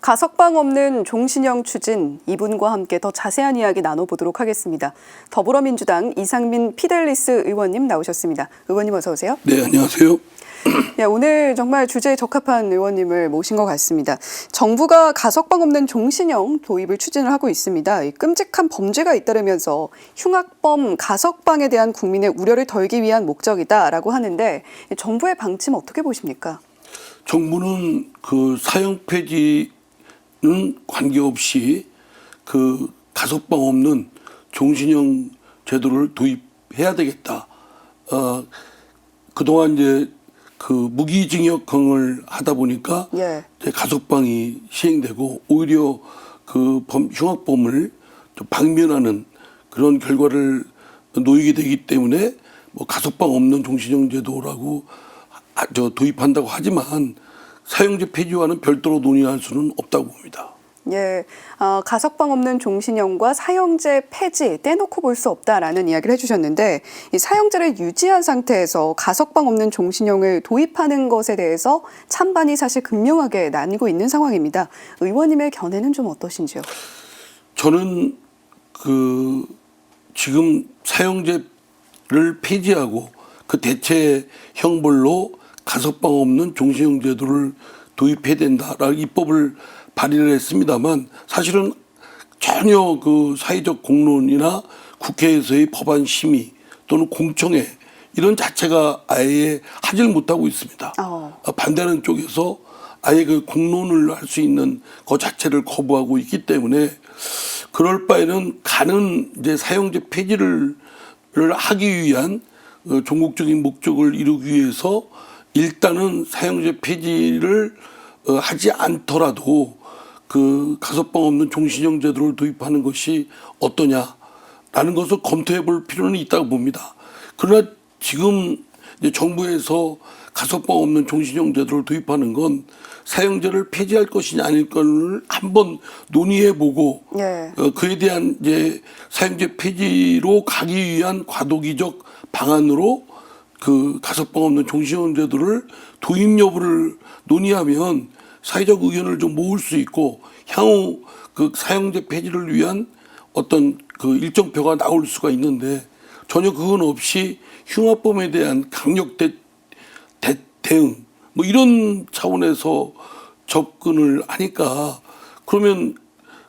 가석방 없는 종신형 추진 이분과 함께 더 자세한 이야기 나눠보도록 하겠습니다. 더불어민주당 이상민 피델리스 의원님 나오셨습니다. 의원님 어서 오세요. 네, 안녕하세요. 네, 오늘 정말 주제에 적합한 의원님을 모신 것 같습니다. 정부가 가석방 없는 종신형 도입을 추진을 하고 있습니다. 이 끔찍한 범죄가 잇따르면서 흉악범 가석방에 대한 국민의 우려를 덜기 위한 목적이다라고 하는데 정부의 방침 어떻게 보십니까? 정부는 그 사형 폐지는 관계없이 그 가석방 없는 종신형 제도를 도입해야 되겠다. 어, 그동안 이제 그 무기징역형을 하다 보니까 예. 이제 가석방이 시행되고 오히려 그 범, 흉악범을 좀 방면하는 그런 결과를 놓이게 되기 때문에 뭐 가석방 없는 종신형 제도라고 아, 저 도입한다고 하지만 사형제 폐지와는 별도로 논의할 수는 없다고 봅니다. 예, 어, 가석방 없는 종신형과 사형제 폐지 떼놓고 볼 수 없다라는 이야기를 해주셨는데 이 사형제를 유지한 상태에서 가석방 없는 종신형을 도입하는 것에 대해서 찬반이 사실 극명하게 나뉘고 있는 상황입니다. 의원님의 견해는 좀 어떠신지요? 저는 그 지금 사형제를 폐지하고 그 대체 형벌로 가석방 없는 종신형 제도를 도입해야 된다라는 입법을 발의를 했습니다만 사실은 전혀 그 사회적 공론이나 국회에서의 법안 심의 또는 공청회 이런 자체가 아예 하질 못하고 있습니다. 어. 아, 반대하는 쪽에서 아예 그 공론을 할 수 있는 그 자체를 거부하고 있기 때문에 그럴 바에는 가는 이제 사용제 폐지를 를 하기 위한 어, 종국적인 목적을 이루기 위해서 일단은 사용제 폐지를 어, 하지 않더라도 그 가석방 없는 종신형 제도를 도입하는 것이 어떠냐라는 것을 검토해 볼 필요는 있다고 봅니다. 그러나 지금 이제 정부에서 가석방 없는 종신형 제도를 도입하는 건 사형제를 폐지할 것이냐 아닐 것을 한번 논의해 보고 예. 어, 그에 대한 이제 사형제 폐지로 가기 위한 과도기적 방안으로 그 가석방 없는 종신형 제도를 도입 여부를 논의하면 사회적 의견을 좀 모을 수 있고 향후 그 사형제 폐지를 위한 어떤 그 일정표가 나올 수가 있는데 전혀 그건 없이 흉악범에 대한 강력 대, 대, 대응 뭐 이런 차원에서 접근을 하니까 그러면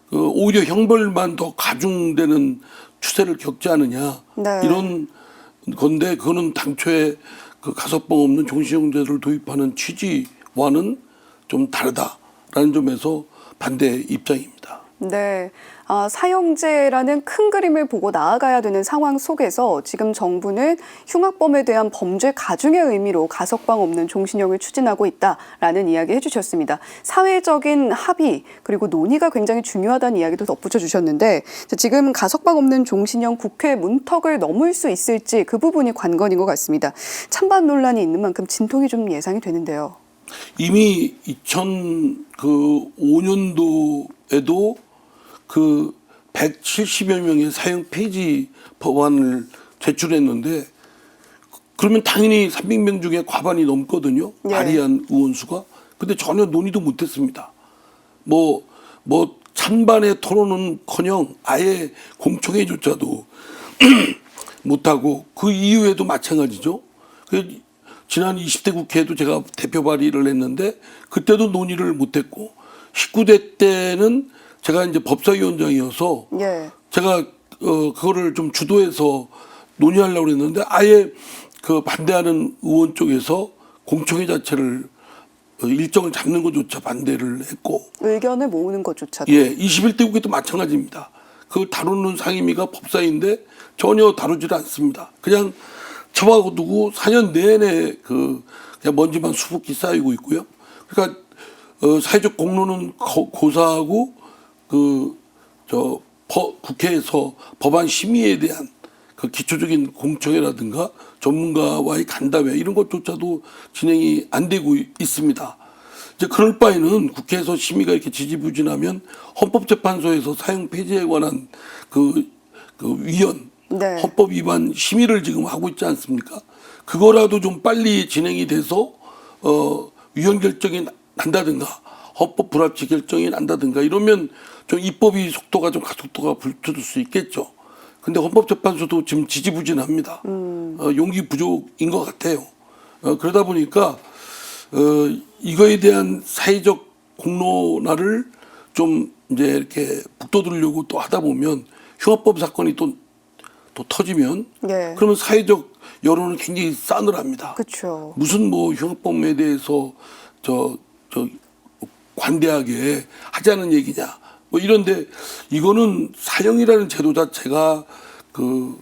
그 오히려 형벌만 더 가중되는 추세를 겪지 않느냐 네. 이런 건데 그거는 당초에 그 가석방 없는 종신형 제도를 도입하는 취지와는 좀 다르다라는 점에서 반대 입장입니다. 네. 아, 사형제라는 큰 그림을 보고 나아가야 되는 상황 속에서 지금 정부는 흉악범에 대한 범죄 가중의 의미로 가석방 없는 종신형을 추진하고 있다라는 이야기 해주셨습니다. 사회적인 합의 그리고 논의가 굉장히 중요하다는 이야기도 덧붙여 주셨는데 자, 지금 가석방 없는 종신형 국회 문턱을 넘을 수 있을지 그 부분이 관건인 것 같습니다. 찬반 논란이 있는 만큼 진통이 좀 예상이 되는데요. 이미 2005년도에도 그 170여 명의 사형 폐지 법안을 제출했는데 그러면 당연히 300명 중에 과반이 넘거든요. 예. 발의한 의원 수가. 근데 전혀 논의도 못했습니다. 뭐, 뭐, 찬반의 토론은 커녕 아예 공청회조차도 못하고 그 이후에도 마찬가지죠. 그 지난 20대 국회에도 제가 대표 발의를 했는데 그때도 논의를 못했고 19대 때는 제가 이제 법사위원장이어서 예. 제가 어 그거를 좀 주도해서 논의하려고 했는데 아예 그 반대하는 의원 쪽에서 공청회 자체를 어, 일정을 잡는 것조차 반대를 했고 의견을 모으는 것조차도. 예, 21대 국회도 마찬가지입니다. 그 다루는 상임위가 법사인데 전혀 다루질 않습니다. 그냥 쳐박아두고 4년 내내 그 그냥 먼지만 수북히 쌓이고 있고요. 그러니까 어, 사회적 공론은 고, 고사하고 그저 국회에서 법안 심의에 대한 그 기초적인 공청회라든가 전문가와의 간담회 이런 것조차도 진행이 안 되고 있습니다. 이제 그럴 바에는 국회에서 심의가 이렇게 지지부진하면 헌법재판소에서 사형 폐지에 관한 그, 그 위원 네. 헌법 위반 심의를 지금 하고 있지 않습니까? 그거라도 좀 빨리 진행이 돼서 어 위헌 결정이 난다든가 헌법 불합치 결정이 난다든가 이러면 좀 입법이 속도가 좀 가속도가 불투를 수 있겠죠. 근데 헌법재판소도 지금 지지부진합니다. 어, 용기 부족인 것 같아요. 어, 그러다 보니까 어, 이거에 대한 사회적 공론화를 좀 이제 이렇게 북돋으려고 또 하다 보면 흉악범 사건이 또, 또 터지면 예. 그러면 사회적 여론은 굉장히 싸늘합니다. 그렇죠. 무슨 뭐 흉악범에 대해서 저, 저 관대하게 하자는 얘기냐. 뭐 이런데 이거는 사형이라는 제도 자체가 그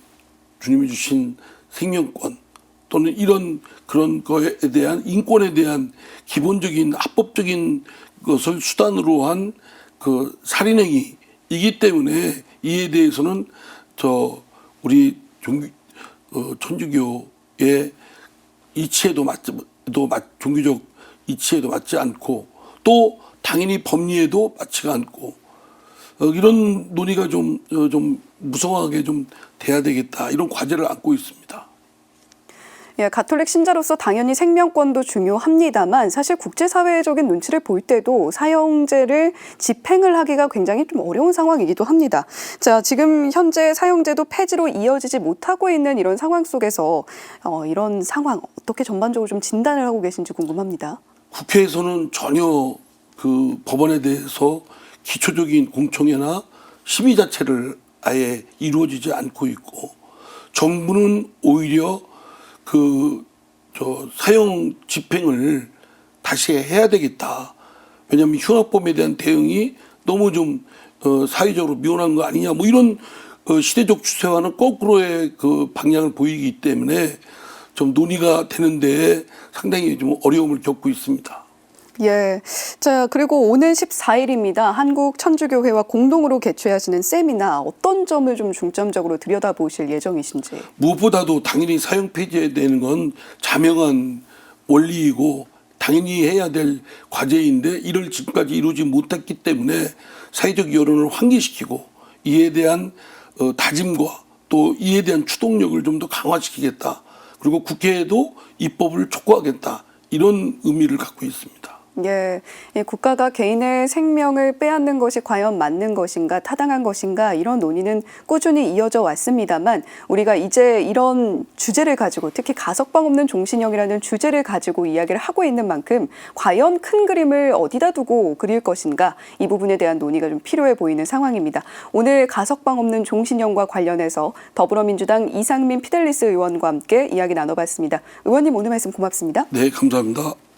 주님이 주신 생명권 또는 이런 그런 거에 대한 인권에 대한 기본적인 합법적인 것을 수단으로 한 그 살인행위이기 때문에 이에 대해서는 저 우리 종교 어, 천주교의 이치에도 맞지 도 맞, 종교적 이치에도 맞지 않고 또 당연히 법리에도 맞지가 않고 어, 이런 논의가 좀, 어, 좀 무성하게 좀 돼야 되겠다 이런 과제를 안고 있습니다. 예, 가톨릭 신자로서 당연히 생명권도 중요합니다만 사실 국제사회적인 눈치를 볼 때도 사형제를 집행을 하기가 굉장히 좀 어려운 상황이기도 합니다. 자, 지금 현재 사형제도 폐지로 이어지지 못하고 있는 이런 상황 속에서 어, 이런 상황 어떻게 전반적으로 좀 진단을 하고 계신지 궁금합니다. 국회에서는 전혀 그 법원에 대해서 기초적인 공청회나 심의 자체를 아예 이루어지지 않고 있고 정부는 오히려 그 저 사형 집행을 다시 해야 되겠다. 왜냐하면 흉악범에 대한 대응이 너무 좀 어, 사회적으로 미온한 거 아니냐. 뭐 이런 어, 시대적 추세와는 거꾸로의 그 방향을 보이기 때문에 좀 논의가 되는데 상당히 좀 어려움을 겪고 있습니다. 예. 자, 그리고 오는 14일입니다. 한국 천주교회와 공동으로 개최하시는 세미나 어떤 점을 좀 중점적으로 들여다보실 예정이신지. 무엇보다도 당연히 사형 폐지해야 되는 건 자명한 원리이고 당연히 해야 될 과제인데 이를 지금까지 이루지 못했기 때문에 사회적 여론을 환기시키고 이에 대한 어, 다짐과 또 이에 대한 추동력을 좀 더 강화시키겠다. 그리고 국회에도 입법을 촉구하겠다. 이런 의미를 갖고 있습니다. 예, 이 국가가 개인의 생명을 빼앗는 것이 과연 맞는 것인가, 타당한 것인가 이런 논의는 꾸준히 이어져 왔습니다만 우리가 이제 이런 주제를 가지고 특히 가석방 없는 종신형이라는 주제를 가지고 이야기를 하고 있는 만큼 과연 큰 그림을 어디다 두고 그릴 것인가 이 부분에 대한 논의가 좀 필요해 보이는 상황입니다. 오늘 가석방 없는 종신형과 관련해서 더불어민주당 이상민 피델리스 의원과 함께 이야기 나눠봤습니다. 의원님 오늘 말씀 고맙습니다. 네, 감사합니다.